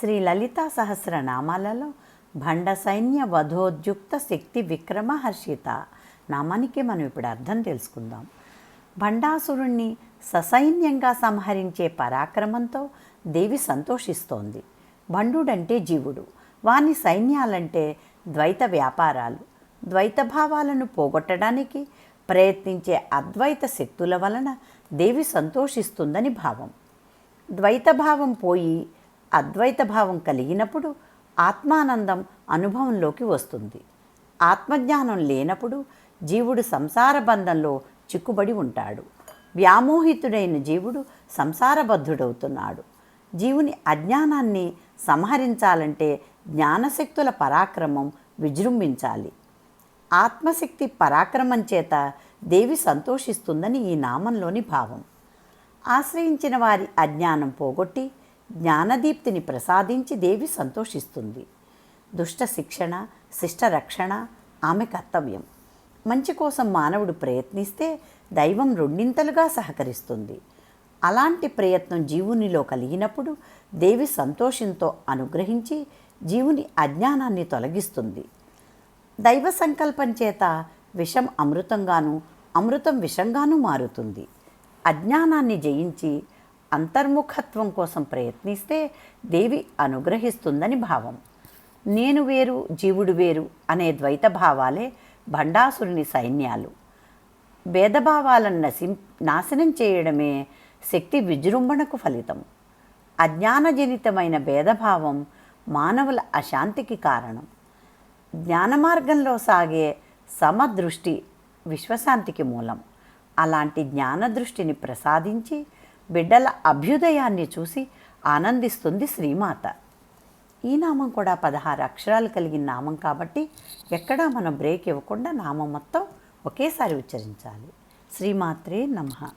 శ్రీ లలితా సహస్రనామాలలో భండ సైన్య వధోద్యుక్త శక్తి విక్రమహర్షిత నామానికి మనం ఇప్పుడు అర్థం తెలుసుకుందాం. భండాసురుణ్ణి ససైన్యంగా సంహరించే పరాక్రమంతో దేవి సంతోషిస్తోంది. భండుడంటే జీవుడు వాని సైన్యాలంటే ద్వైత వ్యాపారాలు. ద్వైత భావాలను పోగొట్టడానికి ప్రయత్నించే అద్వైత శక్తుల వలన దేవి సంతోషిస్తుందని భావం. ద్వైత భావం పోయి అద్వైత భావం కలిగినప్పుడు ఆత్మానందం అనుభవంలోకి వస్తుంది. ఆత్మజ్ఞానం లేనప్పుడు జీవుడు సంసార బంధంలో చిక్కుబడి ఉంటాడు. వ్యామోహితుడైన జీవుడు సంసారబద్ధుడవుతున్నాడు. జీవుని అజ్ఞానాన్ని సంహరించాలంటే జ్ఞానశక్తుల పరాక్రమం విజృంభించాలి. ఆత్మశక్తి పరాక్రమం చేత దేవి సంతోషిస్తుందని ఈ నామంలోని భావం. ఆశ్రయించిన వారి అజ్ఞానం పోగొట్టి జ్ఞానదీప్తిని ప్రసాదించి దేవి సంతోషిస్తుంది. దుష్ట శిక్షణ శిష్ట రక్షణ ఆమె కర్తవ్యం. మంచి కోసం మానవుడు ప్రయత్నిస్తే దైవం రెండింతలుగా సహకరిస్తుంది. అలాంటి ప్రయత్నం జీవునిలో కలిగినప్పుడు దేవి సంతోషంతో అనుగ్రహించి జీవుని అజ్ఞానాన్ని తొలగిస్తుంది. దైవ సంకల్పం చేత విషం అమృతంగాను అమృతం విషంగాను మారుతుంది. అజ్ఞానాన్ని జయించి అంతర్ముఖత్వం కోసం ప్రయత్నిస్తే దేవి అనుగ్రహిస్తుందని భావం. నేను వేరు జీవుడు వేరు అనే ద్వైత భావాలే భండాసురుని సైన్యాలు. భేదభావాలను నశి నాశనం చేయడమే శక్తి విజృంభణకు ఫలితం. అజ్ఞానజనితమైన భేదభావం మానవుల అశాంతికి కారణం. జ్ఞాన మార్గంలో సాగే సమదృష్టి విశ్వశాంతికి మూలం. అలాంటి జ్ఞానదృష్టిని ప్రసాదించి బిడ్డల అభ్యుదయాన్ని చూసి ఆనందిస్తుంది శ్రీమాత. ఈ నామం కూడా పదహారు అక్షరాలు కలిగిన నామం కాబట్టి ఎక్కడా మనం బ్రేక్ ఇవ్వకుండా నామం మొత్తం ఒకేసారి ఉచ్చరించాలి. శ్రీమాత్రే నమః.